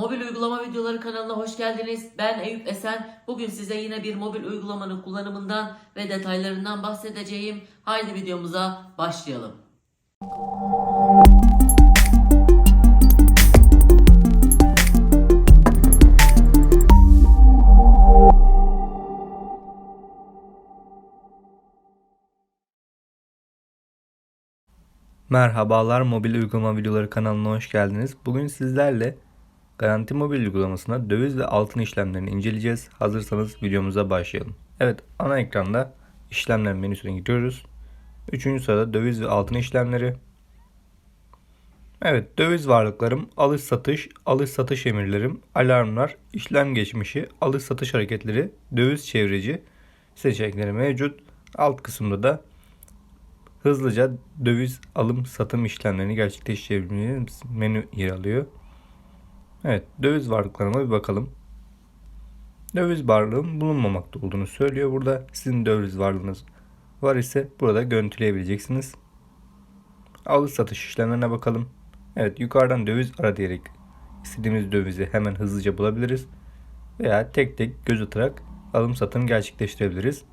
Mobil uygulama videoları kanalına hoş geldiniz. Ben Eyüp Esen. Bugün size yine bir mobil uygulamanın kullanımından ve detaylarından bahsedeceğim. Haydi videomuza başlayalım. Merhabalar mobil uygulama videoları kanalına hoş geldiniz. Bugün sizlerle Garanti Mobil uygulamasında döviz ve altın işlemlerini inceleyeceğiz. Hazırsanız videomuza başlayalım. Evet ana ekranda işlemler menüsüne gidiyoruz. Üçüncü sırada döviz ve altın işlemleri. Evet döviz varlıklarım, alış satış, alış satış emirlerim, alarmlar, işlem geçmişi, alış satış hareketleri, döviz çevreci seçenekleri mevcut. Alt kısımda da hızlıca döviz alım satım işlemlerini gerçekleştirebildiğimiz menü yer alıyor. Evet döviz varlıklarıma bir bakalım. Döviz varlığım bulunmamakta olduğunu söylüyor. Burada sizin döviz varlığınız var ise burada görüntüleyebileceksiniz. Alış satış işlemlerine bakalım. Evet yukarıdan döviz ara diyerek istediğimiz dövizi hemen hızlıca bulabiliriz. Veya tek tek göz atarak alım satım gerçekleştirebiliriz.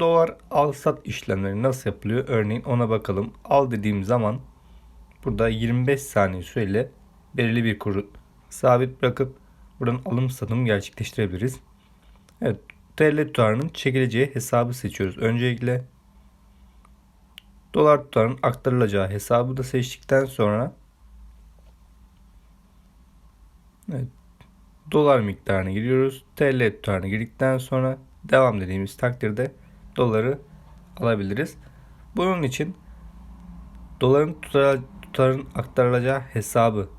Dolar al sat işlemleri nasıl yapılıyor? Örneğin ona bakalım. Al dediğim zaman burada 25 saniye süreyle belirli bir kuru sabit bırakıp buradan alım satım gerçekleştirebiliriz. Evet, TL tutarının çekileceği hesabı seçiyoruz. Öncelikle dolar tutarının aktarılacağı hesabı da seçtikten sonra evet, dolar miktarını giriyoruz. TL tutarını girdikten sonra devam dediğimiz takdirde doları alabiliriz. Bunun için doların tutar, tutarın aktarılacağı hesabı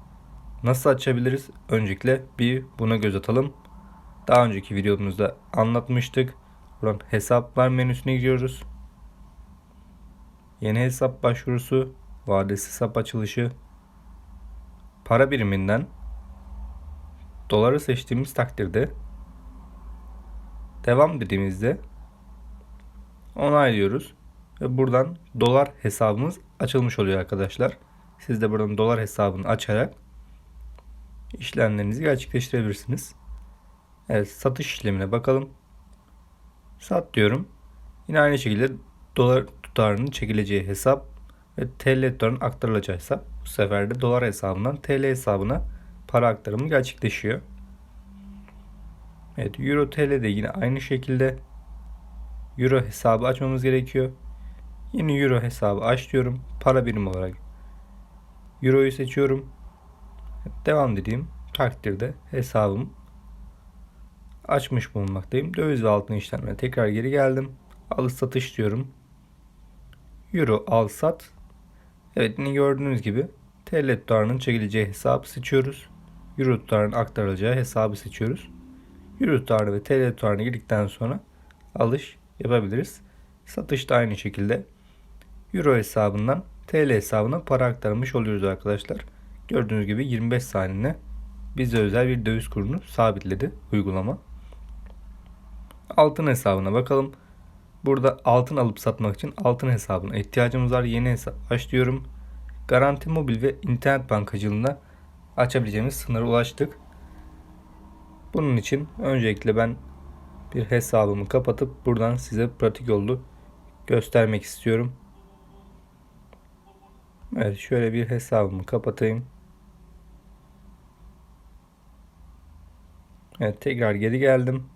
nasıl açabiliriz? Öncelikle bir buna göz atalım. Daha önceki videomuzda anlatmıştık. Buradan hesaplar menüsüne giriyoruz. Yeni hesap başvurusu, vadesi hesap açılışı, para biriminden doları seçtiğimiz takdirde devam dediğimizde onaylıyoruz. Ve buradan dolar hesabımız açılmış oluyor arkadaşlar. Siz de buradan dolar hesabını açarak işlemlerinizi gerçekleştirebilirsiniz. Evet satış işlemine bakalım. Sat diyorum. Yine aynı şekilde dolar tutarının çekileceği hesap ve TL tutarının aktarılacağı hesap. Bu sefer de dolar hesabından TL hesabına para aktarımı gerçekleşiyor. Evet Euro TL de yine aynı şekilde Euro hesabı açmamız gerekiyor. Yeni Euro hesabı aç diyorum. Para birim olarak Euro'yu seçiyorum. Devam dediğim takdirde hesabım açmış bulunmaktayım. Döviz ve altın işlemlerine tekrar geri geldim. Alış satış diyorum. Euro al sat. Evet yine gördüğünüz gibi TL tutarının çekileceği hesabı seçiyoruz. Euro tutarının aktarılacağı hesabı seçiyoruz. Euro tutarını ve TL tutarını girdikten sonra alış yapabiliriz. Satış da aynı şekilde Euro hesabından TL hesabına para aktarmış oluyoruz arkadaşlar. Gördüğünüz gibi 25 saniyene bize özel bir döviz kurunu sabitledi uygulama. Altın hesabına bakalım. Burada altın alıp satmak için altın hesabına ihtiyacımız var. Yeni hesap başlıyorum. Garanti mobil ve internet bankacılığında açabileceğimiz sınıra ulaştık. Bunun için öncelikle ben bir hesabımı kapatıp buradan size pratik yolu göstermek istiyorum. Evet şöyle bir hesabımı kapatayım. Evet tekrar geri geldim.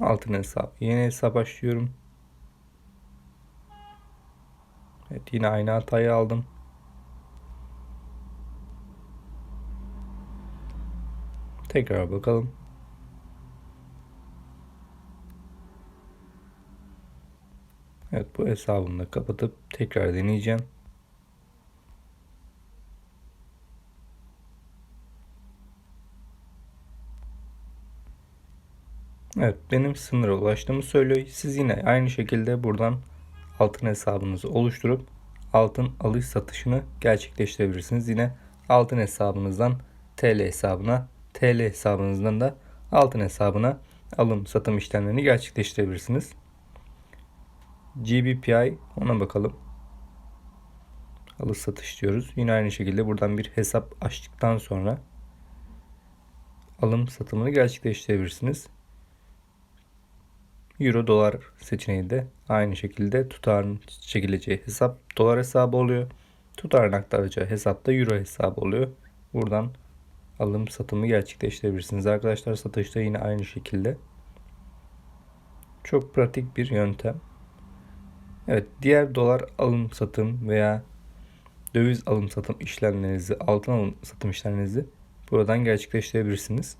Altın hesap. Yeni hesap açıyorum. Evet yine aynı hatayı aldım. Tekrar bakalım. Evet bu hesabımı da kapatıp tekrar deneyeceğim. Evet benim sınıra ulaştığımı söylüyor. Siz yine aynı şekilde buradan altın hesabınızı oluşturup altın alış satışını gerçekleştirebilirsiniz. Yine altın hesabınızdan TL hesabına, TL hesabınızdan da altın hesabına alım satım işlemlerini gerçekleştirebilirsiniz. GBPI ona bakalım. alış satış diyoruz. Yine aynı şekilde buradan bir hesap açtıktan sonra alım satımını gerçekleştirebilirsiniz. Euro dolar seçeneği de aynı şekilde tutarın çekileceği hesap dolar hesabı oluyor. Tutarın aktaracağı hesap da euro hesabı oluyor. Buradan alım satımı gerçekleştirebilirsiniz. Arkadaşlar satışta yine aynı şekilde. Çok pratik bir yöntem. Evet diğer dolar alım satım veya döviz alım satım işlemlerinizi, altın alım satım işlemlerinizi buradan gerçekleştirebilirsiniz.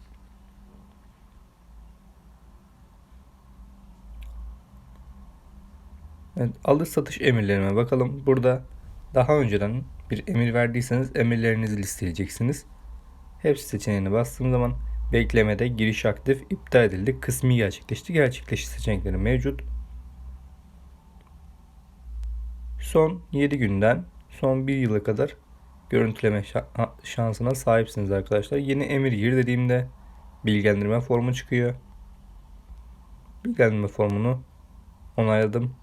Evet, alış satış emirlerime bakalım. Burada daha önceden bir emir verdiyseniz emirlerinizi listeleyeceksiniz. Hepsi seçeneğine bastığım zaman beklemede giriş aktif iptal edildi. Kısmi gerçekleşti. Gerçekleşti seçenekleri mevcut. Son 7 günden son 1 yıla kadar görüntüleme şa- şansına sahipsiniz arkadaşlar. Yeni emir gir dediğimde bilgilendirme formu çıkıyor. Bilgilendirme formunu onayladım.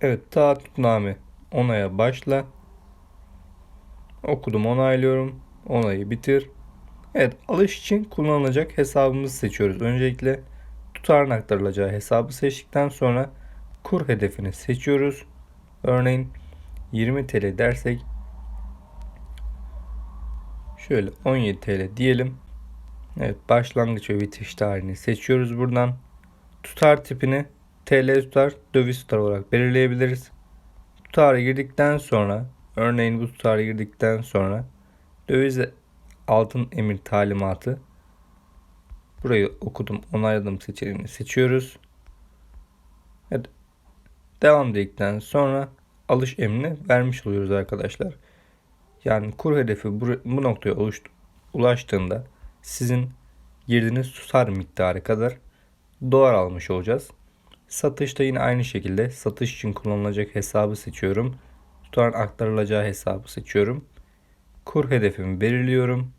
Evet taahhütname onaya başla. Okudum onaylıyorum. Onayı bitir. Evet alış için kullanılacak hesabımızı seçiyoruz. Öncelikle tutarın aktarılacağı hesabı seçtikten sonra kur hedefini seçiyoruz. Örneğin 20 TL dersek şöyle 17 TL diyelim. Evet başlangıç ve bitiş tarihini seçiyoruz buradan. Tutar tipini TL tutar, döviz tutar olarak belirleyebiliriz. Tutarı girdikten sonra örneğin bu tutarı girdikten sonra döviz altın emir talimatı burayı okudum onayladım seçeneğini seçiyoruz. Evet. Devam dedikten sonra alış emrini vermiş oluyoruz arkadaşlar. Yani kur hedefi bu, bu noktaya ulaştığında sizin girdiğiniz tutar miktarı kadar dolar almış olacağız. Satışta yine aynı şekilde satış için kullanılacak hesabı seçiyorum. Tutarın aktarılacağı hesabı seçiyorum. Kur hedefimi belirliyorum.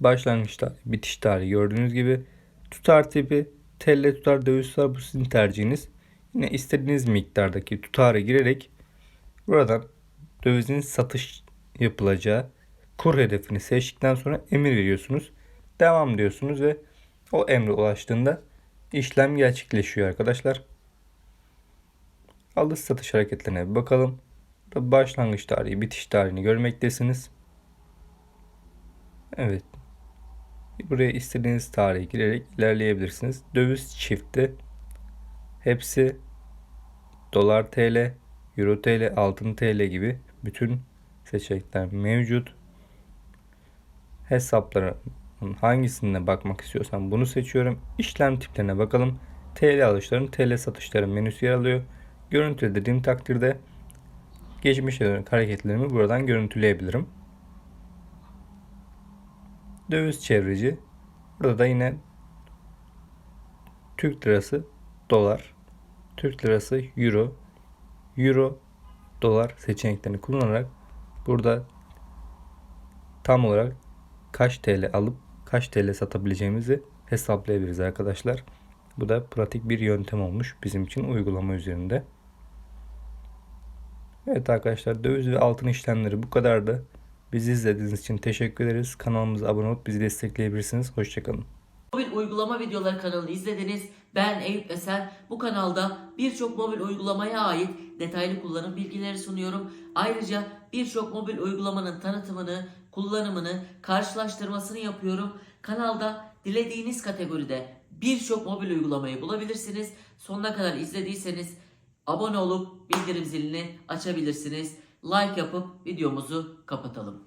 Başlangıç tarihi, bitiş tarihi gördüğünüz gibi. Tutar tipi, TL tutar, döviz tutar bu sizin tercihiniz. Yine istediğiniz miktardaki tutarı girerek buradan dövizin satış yapılacağı kur hedefini seçtikten sonra emir veriyorsunuz. Devam diyorsunuz ve o emre ulaştığında işlem gerçekleşiyor arkadaşlar. Alış satış hareketlerine bir bakalım. Başlangıç tarihi, bitiş tarihini görmektesiniz. Evet. Buraya istediğiniz tarihi girerek ilerleyebilirsiniz. Döviz çifti. Hepsi dolar TL, euro TL, altın TL gibi bütün seçenekler mevcut. Hesapları hangisine bakmak istiyorsam bunu seçiyorum. İşlem tiplerine bakalım. TL alışların TL satışların menüsü yer alıyor. Görüntü dediğim takdirde geçmişe dönük hareketlerimi buradan görüntüleyebilirim. Döviz çevreci. Burada da yine Türk lirası, dolar, Türk lirası, euro, euro, dolar seçeneklerini kullanarak burada tam olarak kaç TL alıp kaç TL satabileceğimizi hesaplayabiliriz arkadaşlar. Bu da pratik bir yöntem olmuş bizim için uygulama üzerinde. Evet arkadaşlar döviz ve altın işlemleri bu kadardı. Bizi izlediğiniz için teşekkür ederiz. Kanalımıza abone olup bizi destekleyebilirsiniz. Hoşçakalın. Mobil uygulama videoları kanalını izlediniz. Ben Eyüp Esen. Bu kanalda birçok mobil uygulamaya ait detaylı kullanım bilgileri sunuyorum. Ayrıca birçok mobil uygulamanın tanıtımını, kullanımını, karşılaştırmasını yapıyorum. Kanalda dilediğiniz kategoride birçok mobil uygulamayı bulabilirsiniz. Sonuna kadar izlediyseniz abone olup bildirim zilini açabilirsiniz. Like yapıp videomuzu kapatalım.